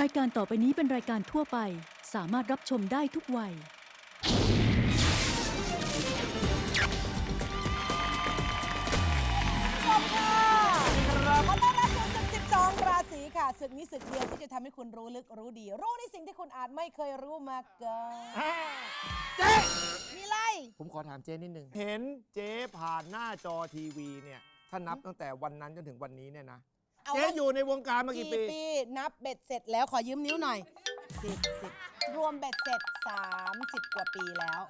รายการต่อไปนี้เป็นรายการทั่วไป สามารถรับชมได้ทุกวัย ชมค่ะขอต้อนรับสู่ศึก12 ราศีค่ะศึกนี้ศึกเดียวที่จะทำให้คุณรู้ลึกรู้ดี รู้ในสิ่งที่คุณอาจไม่เคยรู้มาก่อนเจ๊มีไร ผมขอถามเจ๊นิดนึง เห็นเจ๊ผ่านหน้าจอทีวีเนี่ย ถ้านับตั้งแต่วันนั้นจนถึงวันนี้เนี่ยนะ เอาเจ๊ว่าอยู่ในวงการมากี่กี่ปี ปีนับเบ็ดเสร็จแล้วขอยืมนิ้วหน่อยสิบสิบรวมเบ็ดเสร็จ 30 กว่าปีแล้ว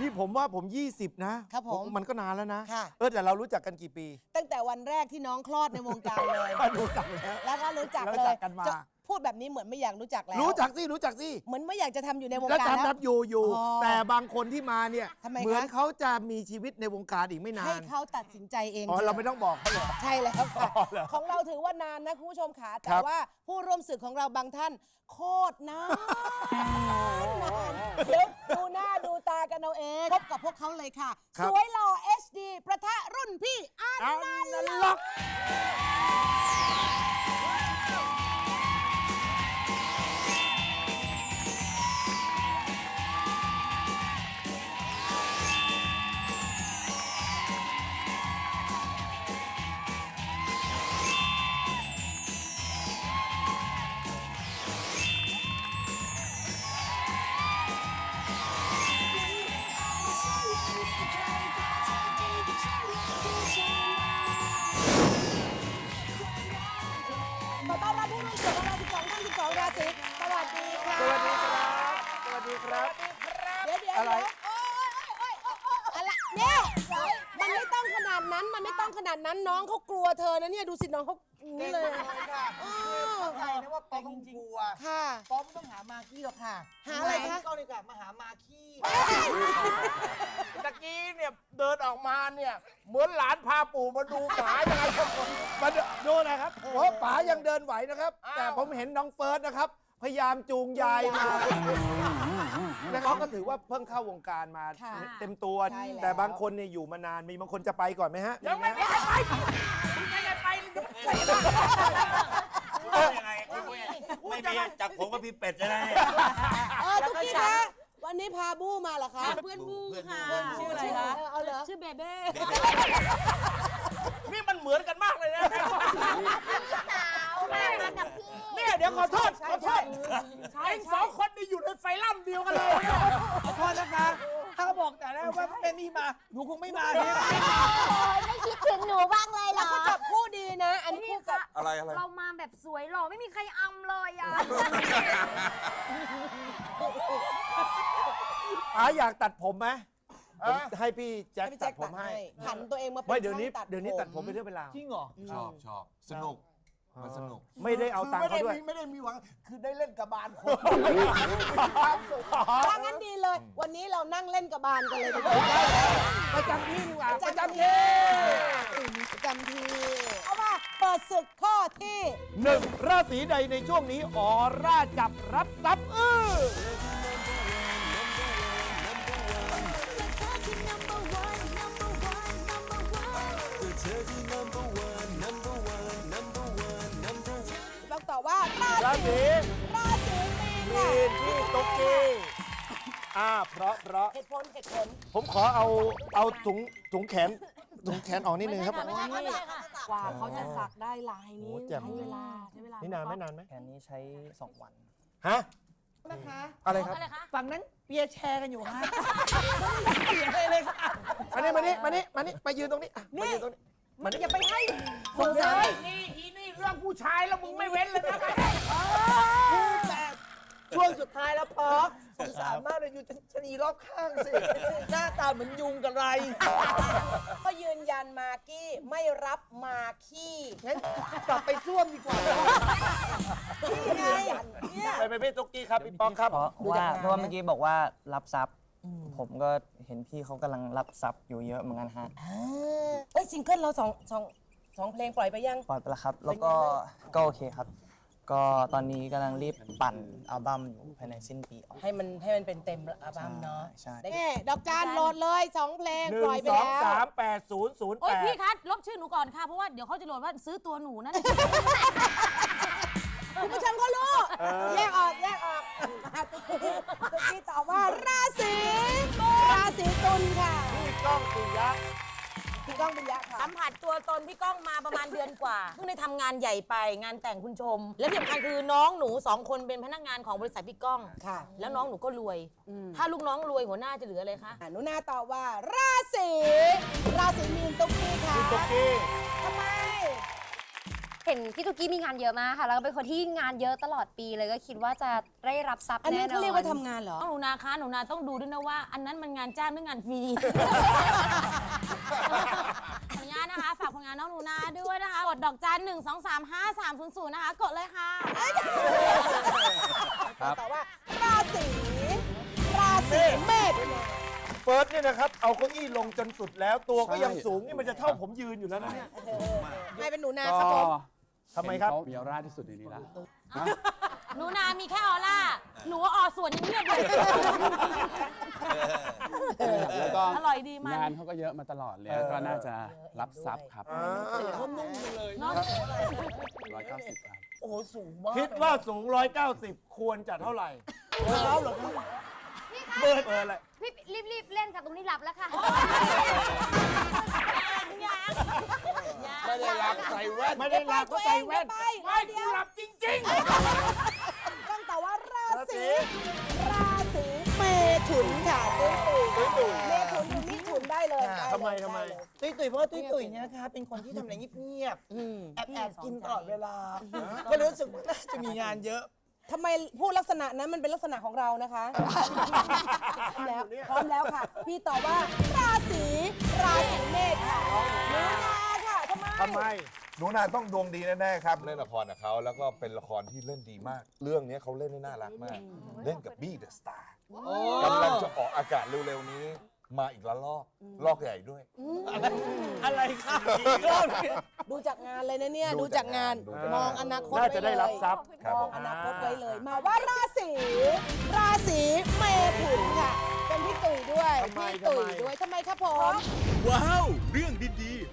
นี่ผมว่าผม 20 นะครับผมมันก็นานแล้วนะ ค่ะ เออแต่เรารู้จักกันกี่ปีตั้งแต่วันแรกที่น้องคลอดในวงการเลย รู้จักแล้ว แล้วก็รู้จักรู้เลจัยกกันมาจะ พูดแบบนี้เหมือนไม่อยากรู้จักแล้วรู้จักสิรู้จักสิเหมือนไม่อยากจะทำอยู่ในวงแล้วการจำแล้นัวบอยู่อยู่อ๋อแต่บางคนที่มาเนี่ยทำไมคะ เหมือนเขาจะมีชีวิตในวงการอีกไม่นาให้นเขาตัดสินใจเองอ๋อถะเราไม่ต้องบอกเขาเหรอใช่แล้วค่ะอ๋อเหรอของเราถือว่านานนะคุณผู้ชมค่ะคแต่รับ ว่าผู้ร่วมศึกของเราบางท่าน โคตรนานนานเดี๋ยวดูหน้าดูตากันเอาเองพบกับพวกเขาเลยค่ะครับสวยหล่อ HD ประทะรุ่นพี่อันอันันนนั้นต์ล็อก เนี่ยมันไม่ต้องขนาดนั้น มันไม่ต้องขนาดนั้นน้องเขากลัวเธอนะเนี่ยดูสิน้องเขาอย่างนี่เลย ค่ะอ้าเข้าวใจนะว่าป๊อปต้องกลัวค่ะ ป๊อปต้องหามาคี้หรอกค่ะหาอะไรคะเข้าเลยค่ะมาหามาคี้ตะกี้เนี่ยเดินออกมาเนี่ย เหมือนหลานพาปู่มาดูหมายังไงครับผม มาดูนะครับเพราะป๋ายังเดินไหวนะครับแต่ผมเห็นน้องเฟิร์สนะครับ พยายามจูงยายมาแล้วเขาก็ถือว่าเพิ่งเข้าวงการมาค่ะเต็มตัว ใช่แล้ว แต่บางคนเนี่ยอยู่มานาน มีบางคนจะไปก่อนไหมฮะยังไม่ได้ไปมึงจะได้ไปมึงจะไปยังไงไม่มีจากผมกับพี่เป็ดจะได้เออตุ๊กกี้คะวันนี้พาบู้มาเหรอคะเพื่อนบูค่ะชื่ออะไรคะเอาเหรอชื่อเบเบ้นี่มันเหมือนกันมากเลยนะ มากับพี่ เนี่ยเดี๋ยวขอโทษขอโทษเองสองคนนี่อยู่ในไฟล่ำเดียวกันเลยเนี่ยขอโทษนะคะ ถ้าเขาบอกแต่แรกว่าเป็นนี่มา หนูคงไม่มาเนี่ยไม่คิดถึงหนูบ้างเลยเหรแล้วอเขาจับคู่ดีนะ อันนี้คู่กับอะไรอะไรเรามาแบบสวยหล่อไม่มีใครอำเลยอะป๋าอยากตัดผมไหมผมให้พี่แจ็คให้พี่ตัแจ็ดคผตัดมให้ให้ผันตัวเองมาเป็นไม่เดี๋ยวนี้ช่างเดี๋ยวนี้ตัดผมเป็นเรื่องเป็นราวจริงเหรอชอบชอบสนุก มันสนุก ไม่ได้เอาตังค์เขาด้วยไม่ได้มีหวัง คือได้เล่นกับบานคนถ้างั้นดีเลย วันนี้เรานั่งเล่นกับบานกันเลยดีกว่าประจำที่ดีกว่าประจำที่ประจำที่เอามาเปิดศึกข้อที่หนึ่งราศีใดในช่วงนี้ออร่าจับรับทรัพย์อื้อ ศีศีราศีมีนมีค่ะนที่ตุ๊กกี้อ่าเพราะเพราะเหตุผลเหตุผลผมขอเอาเอาถุงถุงแขนถุงแขนออกนิดนึงครับ ไม่ได้ไม่ได้ค่ะกว่าเขาจะสักได้ลายนี้โอ้แจ่ม ใช้เวลาใช้เวลานี่นานไหมนานไหมแผนนี้ใช้ 2 วัน ฮะนะคะอะไรครับ อะไรคะฝั่งนั้นเปียร์แชร์กันอยู่ฮะเปียร์เลยค่ะมานี่มานี่มานี่มานี่มายืนตรงนี้อะมายืนตรงนี้ มันอย่าไปให้สงสัยนี่อีนี่ เรื่องผู้ชายแล้วมึงไม่เว้นเลยนะแต่ช่วงสุดท้ายแล้วป๊อกสงสารมากเลยอยู่ชะนีรอบข้างสิ หน้าตาเหมือนยุงกับไร ก็ยืนยันมากี้ไม่รับมาขี้งั้นกลับไปซ่วมดีกว่านี่ไงเนี่ยไปไปพี่ตุ๊กกี้ครับพี่ป๊อกครับเพราะดูว่าจากงานเพราะว่าเมื่อกี้บอกว่ารับทรัพย์ ผมก็เห็นพี่เขากำลังรับทรัพย์อยู่เยอะเหมือนกันฮะอ่าเอ้ยซิงเกิลเราสองสอง สองเพลงปล่อยไปยัง ปล่อยไปแล้วครับ แล้วก็ก็โอเคครับ ก็ตอนนี้กำลังรีบปั่นอัลบั้มอยู่ภายในสิ้นปีออก ให้มันให้มันเป็นเต็มอัลบั้มเนาะใช่ ได้แน่ดอกจานโหลดเลยสองเพลงหนึ่ปงล่อยไปสองแล้ว สามแปดศูนย์ศูนย์โอ๊แปยดพี่คะลบชื่อหนูก่อนค่ะ เพราะว่าเดี๋ยวเขาจะโหลดว่าซื้อตัวหนูนั่น คุณผู้ชมเขารู้ แยกออก แยกออกตุ๊กกี้ตอบว่าราศี ราศีตุลค่ะ พี่ก้องปิยะพี่ ก้องปิยะค่ะ สัมผัสตัวตนพี่ก้องมาประมาณเดือนกว่า เพิ่งได้ทำงานใหญ่ไปงานแต่งคุณชม และที่สำคัญคือน้องหนูสองคนเป็นพนักงานของบริษัทพี่ก้อง ค่ะ แล้วน้องหนูก็รวยถ้าลูกน้องรวยหัวหน้าจะเหลืออะไรคะ อะหนูนาตอบว่า ราศีราศีมีนตุ๊กกี้ค่ะพี่ตุ๊กกี้ทำไม เห็นพี่ตุกกี้มีงานเยอะมากค่ะ แล้วก็เป็นคนที่งานเยอะตลอดปีเลยก็คิดว่าจะได้รับทรัพย์อันนี้แน่นอนเขาเรียกว่าทำงานเหรอน้องหนูนาคะหนูนาต้องดูด้วยนะว่า อันนั้นมันงานจ้างหรืองานฟรีากผลงานน้องหนูนาด้วยนะคะกดดอกจันหนึ่งสองสามห้าสามศูนย์ศูนย์นะคะกดเลยค่ะตอบว่าราศีราศีเมษเฟิร์สเนี่ยนะครับเอาเก้าอี้ลงจนสุดแล้วตัวก็ยังสูงนี่มันจะเท่าผมยืนอยู่แล้วนะเนี่ยใครเป็นหนูนาก็ครับผมทำไมครับเห็นเขามีออร่าที่สุดในนี้ละ หนูนามีแค่ออร่าหนูว่าออส่วนยังเงียบเลยแล้วก็อร่อยดีมัน งานเขาก็เยอะมาตลอดเลยก็น่าจะรับทรัพย์ครับเนาะร้อยเก้าสิบครับ โอ้โหสูงมากคิดว่าสูง 190 ควรจะเท่าไหร่แล้วเหรอครับเบอร์เบอร์อะไรพี่รีบรีบเล่นกับตรงนี้หลับแล้วค่ะไม่ได้รับใส่แว่นไม่ได้ลาก็ใส่แว่นไปไม่กูหลับจริงต้องตอบว่ารา ศีราศีเมถุนค่ะตุ้ยตุ้ยตุ้ยเมถุนหรือมิถุนได้เลยค่ะด้เลยทำไมทำไม ด้เลย ตุ้ยตุ้ยเพราะว่าตุ้ยตุ้ยเนี่ยนะคะเป็นคนที่ทำอะไรเงียบอืมๆแอบแอบกินตลอดเวลา ก็เลยรู้สึกว่าน่าจะมีงานเยอะ ทำไมพูดลักษณะนั้นมันเป็นลักษณะของเรานะคะพร้อมแล้วพร้อมแล้วค่ะ พี่ตอบว่า ราศีราศีเมษค่ะหนูนาค่ะทำไม ทำไม หนูนาต้องดวงดีแน่ๆครับ เล่นละครกับเขาแล้วก็เป็นละครที่เล่นดีมาก เรื่องนี้เขาเล่นได้น่ารักมาก เล่นกับบี้เดอะสตาร์กำลังจะออกอากาศเร็วๆนี้ มาอีกละลอกลอกใหญ่ด้วย อะไรครับดูจากงานเลยนะเนี่ย ดูดูจากงานดูจากงานมองอนาคตน่าจะว้ได้เลยรับทรัพย์ครับมผองมอนาคตไว้เลย มาว่าราศีราศีเมถุนค่ะ เป็นพี่ตุ๋ยด้วยทำไมพี่ตุ๋ยทำไมด้วยทำไมครับผม ว้าว เรื่องดีๆ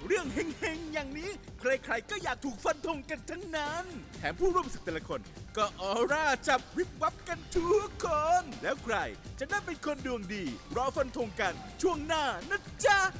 เรื่องเฮงๆ อย่างนี้ ใครๆ ก็อยากถูกฟันธงกันทั้งนั้น แถมผู้ร่วมศึกแต่ละคน ก็ออร่าจับวิบวับกันทุกคน แล้วใครจะได้เป็นคนดวงดี รอฟันธงกันช่วงหน้านะจ๊ะ